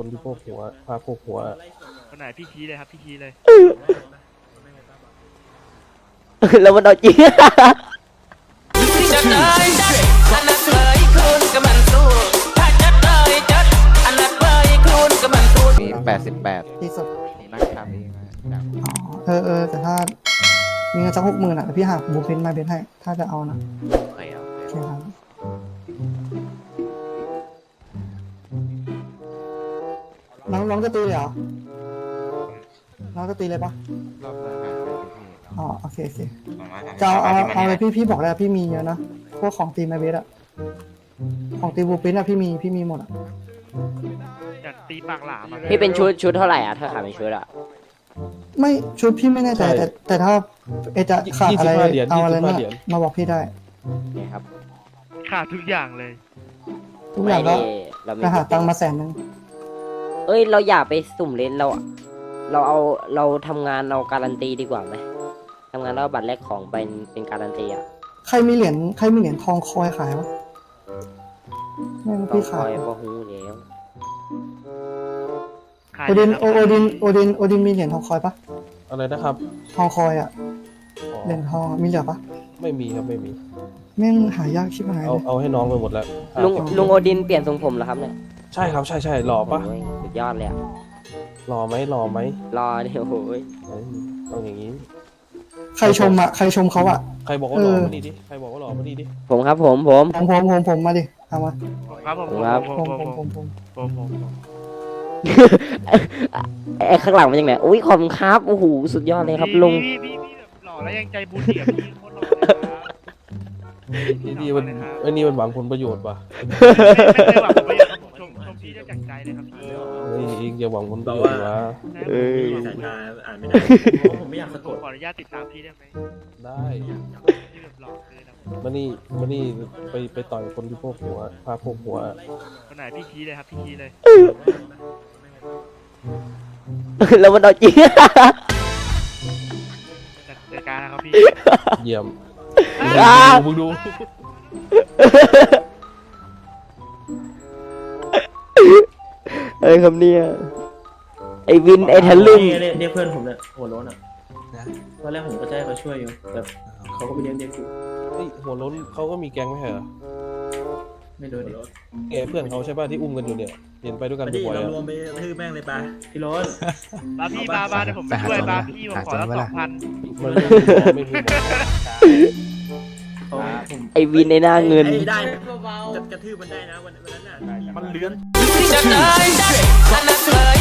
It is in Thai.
คนที่โพกหัวพาโพกหัวคนไหนพี่ชี้เลยครับพี่ชี้เลย แล้วมันเอาจริงจัดเลยจัดอันนั้นเลยคุณก็มันสู้ถ้าจัดเลยจัดอันนั้นเลยคุณก็มันสู้ มีแปดสิบแปดที่สุดนั่งทำเองนะอ๋อเออเออแต่ถ้ามีเงินสักหกหมื่นอะเดี๋ยวพี่หาบูเพนมาเบนให้ ถ้าจะเอานะใครเอาโอเคครับ น้องน้องจะตีเลยเหรอ น้องจะตีเลยปะรอบหน้าหาใครพี่อ๋อ โอเคโอเคจะเอาเอาเอาเลยพี่พี่บอกแล้วพี่มีเยอะนะ พวกของตีมาเบสอะของตีบูเพนอะพี่มีพี่มีหมดอะอยากตีปากหลามอะพี่เป็นชุดชุดเท่าไหร่อะถ้าขายเป็นชุดอะไม่ชุดพี่ไม่แน่ใจแต่แต่ถ้าเอจะขาดอะไร25เหรียญเอาอะไร25เนี่ยเหรียญ มาบอกพี่ได้ เนี่ยครับขาดทุกอย่างเลยทุกอย่างก็ไม่ได้เราไม่จะหาตังค์มาแสนนึง เอ้ย เราอย่าไปสุ่มเล่นเราอะเราเอาเราทำงานเราการันตีดีกว่าไหมทำงานแล้วเอาบัตรแลกของเป็นเป็นการันตีอะใครมีเหรียญใครมีเหรียญทองคอยขายวะไม่รู้ต้องพี่คขาอยยพอหูแล้วขายโอดินเลยโอโอดินโอดินโอดินมีเหรียญทองคอยปะอะไรนะครับทองคอยอะอ๋อเหรียญทองอะมีเหลือปะไม่มีครับไม่มี แม่งหายากชิบหายเอาเลยเอาให้น้องไปหมดแล้วลุงลุงโอดินเปลี่ยนทรงผมแล้วครับเนี่ย ใช่ครับใช่ใช่หล่อปะโอ้ยสุดยอดเลยอะหล่อไหมหล่อไหมรอเนี่ยโอ้ยเอ้ยต้องอย่างนี้ ใครชมอะใครชมเขาอะใครบอกว่าหล่อเออ มานี่ดิใครบอกว่าหล่อมานี่ดิผมครับผมผม ผมผมผมผมมาดิเอามาครับผมครับผมผมผมผมผมผมผมผมผมไอ้ข้างหลังมันยังไงอุ้ยขอบคุณครับโอ้โหสุดยอดเลยครับลุงพี่พี่พี่แบบหล่อแล้วยังใจบุญดีกับพี่โคตรหล่อเลยครับนี่นี่มันไอ้นี่มันหวังผลประโยชน์ว่ะไม่ไม่หวังผลประโยชน์ จากใจเลยครับพี่เฮ้ยเองอย่าหวังผลประโยชน์วะเอ้ย สายตาอ่านไม่ได้ผมไม่อยากสะกผมดขออนุญาตติดตามพี่ได้ไหมได้พี่แบบหล่อเกินนะมานี่มานี่ไปไปต่อยคนที่โพกหัว พาโพกหัว คนไหนพี่ชี้เลยครับพี่ชี้เลย แล้วมันเอาจริงจัดจัดการนะครับพี่ เยี่ยมอ่า มึงดู อะไรครับเนี่ย ไอวินไอทะลึ่งเรียกเรียกเพื่อนผมเนี่ยหัวโล้นอะตอนแรกผมก็จะให้เขาช่วยอยู่แต่เขาก็ไปเลี้ยงเด็กอยู่เฮ้ยหัวล้นเขาก็มีแก๊งไม่ใช่เหรอไม่รู้ดิแกเพื่อนเขาใช่ป่ะที่อุ้มกันอยู่เนี่ยเห็นไปด้วยกันมาดิบ่อยเราๆอะรวมไปทื่อแม่งเลยปะพี่โล้น บาพี่บาบาเดี๋ยวผมไปช่วยบาพี่ผมขอละสองพัน มันไม่มีหมอไม่มีหมอเขาผม ไอวินในหน้าเงินอ้ยได้จะกระทืบมันได้นะวันวันนั้นน่ะ มันเลื้อนจัดเลยจัดค